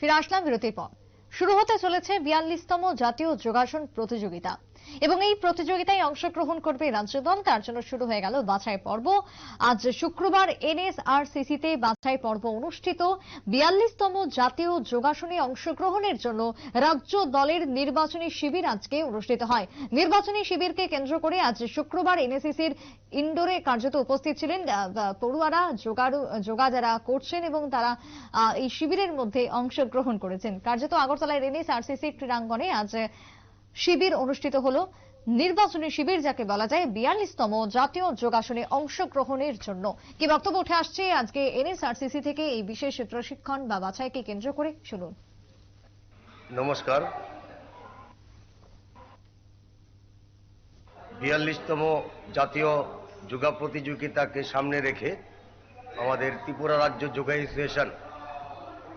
ফিরে আসলাম বিরতির পর। শুরু হতে চলেছে বিয়াল্লিশতম জাতীয় যোগাসন প্রতিযোগিতা। এবং এই প্রতিযোগিতায় অংশগ্রহণ করবে রাজ্য দল তার জন্য শুরু হয়ে গেল বাছাই পর্ব। আজ শুক্রবার এনএসআরসিসিতে বাছাই পর্ব অনুষ্ঠিত। বিয়াল্লিশতম জাতীয় যোগাসনে অংশগ্রহণের জন্য রাজ্য দলের নির্বাচনী শিবির আজকে অনুষ্ঠিত হয়। নির্বাচনী শিবিরকে কেন্দ্র করে আজ শুক্রবার এনএসিসির ইন্ডোরে কার্যত উপস্থিত ছিলেন পড়ুয়ারা যোগা যারা করছেন এবং তারা এই শিবিরের মধ্যে অংশগ্রহণ করেছেন। কার্যত আগরতলায় রেনিস আরসিসি ক্রীড়াঙ্গনে আজ শিবির অনুষ্ঠিত হল। নির্বাচনী শিবির, যাকে বলা যায় বিয়াল্লিশতম জাতীয় যোগাসনে অংশগ্রহণের জন্য। কি বক্তব্য উঠে আসছে? আজকে এনএসআরসিসি থেকে এই বিশেষ প্রশিক্ষণ বা বাছাইকে কেন্দ্র করে শুনুন। নমস্কার। বিয়াল্লিশতম জাতীয় যোগা প্রতিযোগিতাকে সামনে রেখে আমাদের ত্রিপুরা রাজ্য যোগা অ্যাসোসিয়েশন,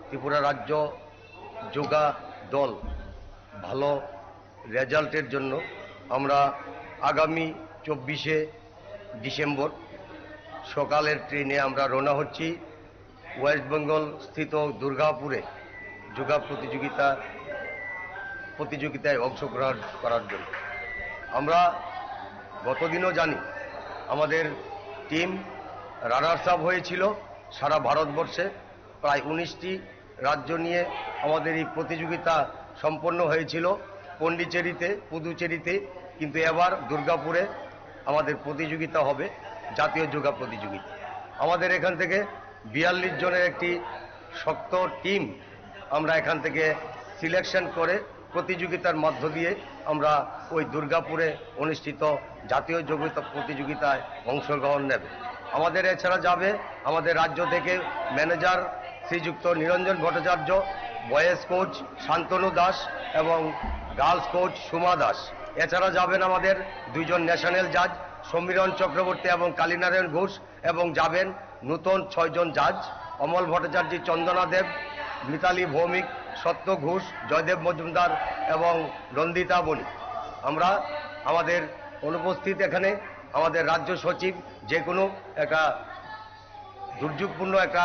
ত্রিপুরা রাজ্য যোগা দল ভালো রেজাল্টের জন্য আমরা আগামী চব্বিশে ডিসেম্বর সকালের ট্রেনে আমরা রওনা হচ্ছি। ওয়েস্ট বেঙ্গল স্থিত দুর্গাপুরে যোগা প্রতিযোগিতা প্রতিযোগিতায় অংশগ্রহণ করার জন্য। আমরা গতদিনও জানি, আমাদের টিম রানার্স আপ হয়েছিল সারা ভারতবর্ষে। প্রায় উনিশটি রাজ্য নিয়ে আমাদের এই প্রতিযোগিতা সম্পন্ন হয়েছিল। পন্ডিচেরিতে পুদুচেরিতে, কিন্তু এবার দুর্গাপুরে আমাদের প্রতিযোগিতা হবে, জাতীয় যোগা প্রতিযোগিতা। আমাদের এখান থেকে বিয়াল্লিশ জনের একটি শক্ত টিম আমরা এখান থেকে সিলেকশন করে প্রতিযোগিতার মধ্য দিয়ে আমরা ওই দুর্গাপুরে অনুষ্ঠিত জাতীয় যোগ্যতা প্রতিযোগিতায় অংশগ্রহণ নেবে। আমাদের এছাড়া যাবে আমাদের রাজ্য থেকে manager Sriyukta Niranjan Bhattacharya boys coach Shantanu Das এবং গার্লস কোচ সুমা দাস। এছাড়া যাবেন আমাদের দুইজন ন্যাশনাল জাজ, সমীরণ চক্রবর্তী এবং কালীনারায়ণ ঘোষ এবং যাবেন নূতন ছয়জন জাজ, অমল ভট্টাচার্য চন্দনা দেব, মিতালি ভৌমিক, সত্য ঘোষ, জয়দেব মজুমদার এবং রন্দিতা বণিক। আমরা আমাদের অনুপস্থিত এখানে আমাদের রাজ্য সচিব, যে কোনো একটা দুর্যোগপূর্ণ একটা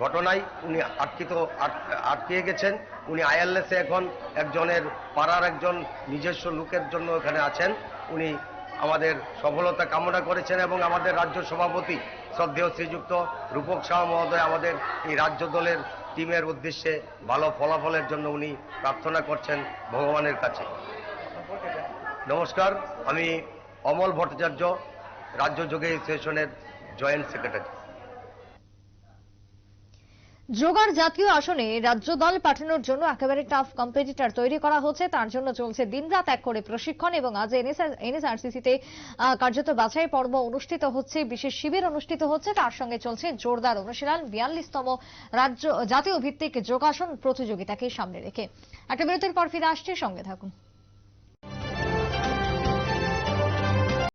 ঘটনায় উনি আটকিত, আট- আটকিয়ে গেছেন। উনি আইএলএসে এখন একজনের, পাড়ার একজন নিজস্ব লোকের জন্য এখানে আছেন। উনি আমাদের সফলতা কামনা করেছেন এবং আমাদের রাজ্য সভাপতি শ্রদ্ধেয় শ্রীযুক্ত রূপক শাহ মহোদয় আমাদের এই রাজ্য দলের টিমের উদ্দেশ্যে ভালো ফলাফলের জন্য উনি প্রার্থনা করছেন ভগবানের কাছে। নমস্কার, আমি অমল ভট্টাচার্য, রাজ্য যোগে অ্যাসোসিয়েশনের জয়েন্ট সেক্রেটারি। যোগার জাতীয় আসনে রাজ্য দল পাঠানোর জন্য একেবারে টাফ কম্পিটিটর তৈরি করা হচ্ছে। তার জন্য চলছে দিনরাত এক করে প্রশিক্ষণ এবং আজ এনএসআরসিসিতে কার্যত বাছাই পর্ব অনুষ্ঠিত হচ্ছে, বিশেষ শিবির অনুষ্ঠিত হচ্ছে। তার সঙ্গে চলছে জোরদার অনুশীলন, বিয়াল্লিশতম রাজ্য জাতীয় ভিত্তিক যোগাসন প্রতিযোগিতাকে সামনে রেখে। একটা বিরতির পর ফিরে আসছে, সঙ্গে থাকুন।